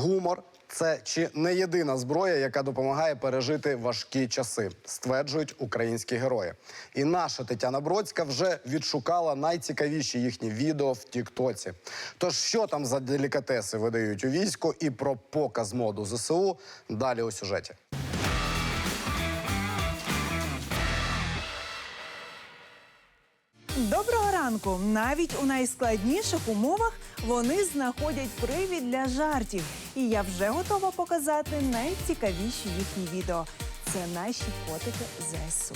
Гумор це чи не єдина зброя, яка допомагає пережити важкі часи, стверджують українські герої. І наша Тетяна Бродська вже відшукала найцікавіші їхні відео в Тіктоці. Тож, що там за делікатеси видають у війську і про показ моду ЗСУ далі у сюжеті. Доброго ранку! Навіть у найскладніших умовах вони знаходять привід для жартів. І я вже готова показати найцікавіші їхні відео. Це наші котики ЗСУ.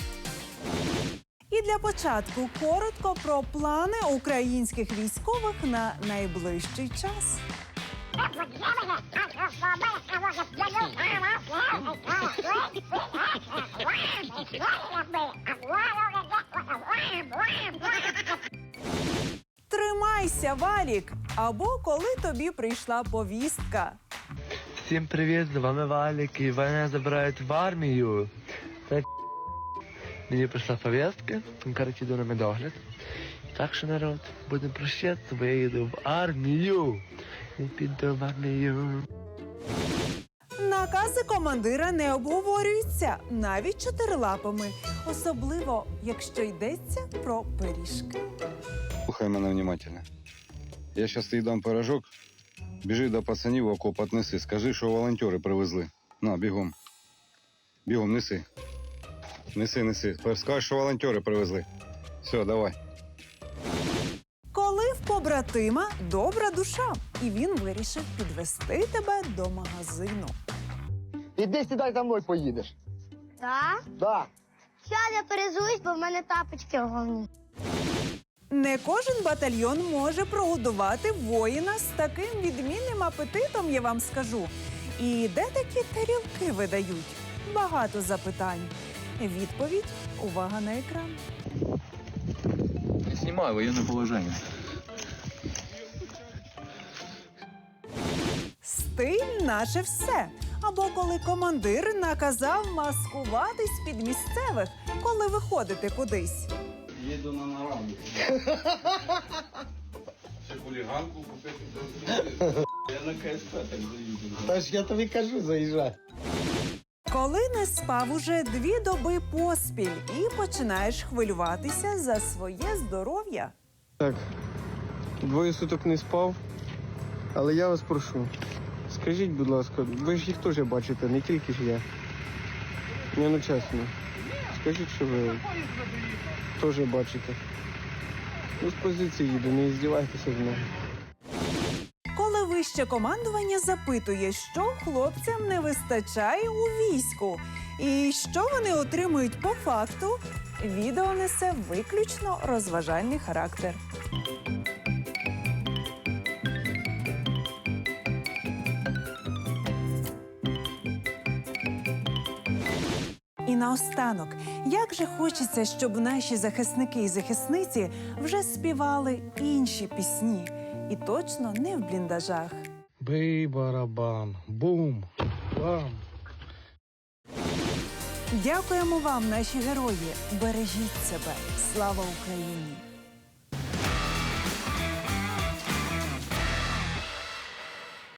І для початку коротко про плани українських військових на найближчий час. Тримайся, Валік! Або коли тобі прийшла повістка. Всім привіт, з вами Валік, і мене забирають в армію. Та мені прийшла повістка, коротше, йду на медогляд. Так що, народ, будемо прощатися, бо я їду в армію. Я піду в армію. Накази командира не обговорюються навіть чотирилапами, особливо якщо йдеться про пиріжки. Слухай мене внимательно. Я зараз тобі дам пирожок. Біжи до пацанів окоп отнеси. Скажи, що волонтери привезли. На, бігом. Бігом, неси. Неси, неси. Скажи, що волонтери привезли. Все, давай. Коли в побратима добра душа, і він вирішив підвести тебе до магазину. Іди сідай за мною поїдеш. Так? Да. Зараз я перезуюсь, бо в мене тапочки головні. Не кожен батальйон може прогодувати воїна з таким відмінним апетитом, я вам скажу. І де такі тарілки видають? Багато запитань. Відповідь увага на екран. Не снимай военное положение. Стиль наше все. Або коли командир наказав маскуватись під місцевих, коли виходите кудись. Їду на нараду. Ще хуліганку купити. Я на КСП так заїду. Та ж я тобі кажу, заїжджай. Коли не спав уже дві доби поспіль і починаєш хвилюватися за своє здоров'я. Так, двоє суток не спав, але я вас прошу. Скажіть, будь ласка, ви ж їх теж бачите, не тільки ж я. Ні, ну чесно. Скажіть, що ви теж бачите. Ну, з позиції їду, не здівайтеся з мене. Коли вище командування запитує, що хлопцям не вистачає у війську, і що вони отримують по факту, відео несе виключно розважальний характер. І наостанок, як же хочеться, щоб наші захисники і захисниці вже співали інші пісні, і точно не в бліндажах. Бий барабан, бум, бам. Дякуємо вам, наші герої. Бережіть себе. Слава Україні!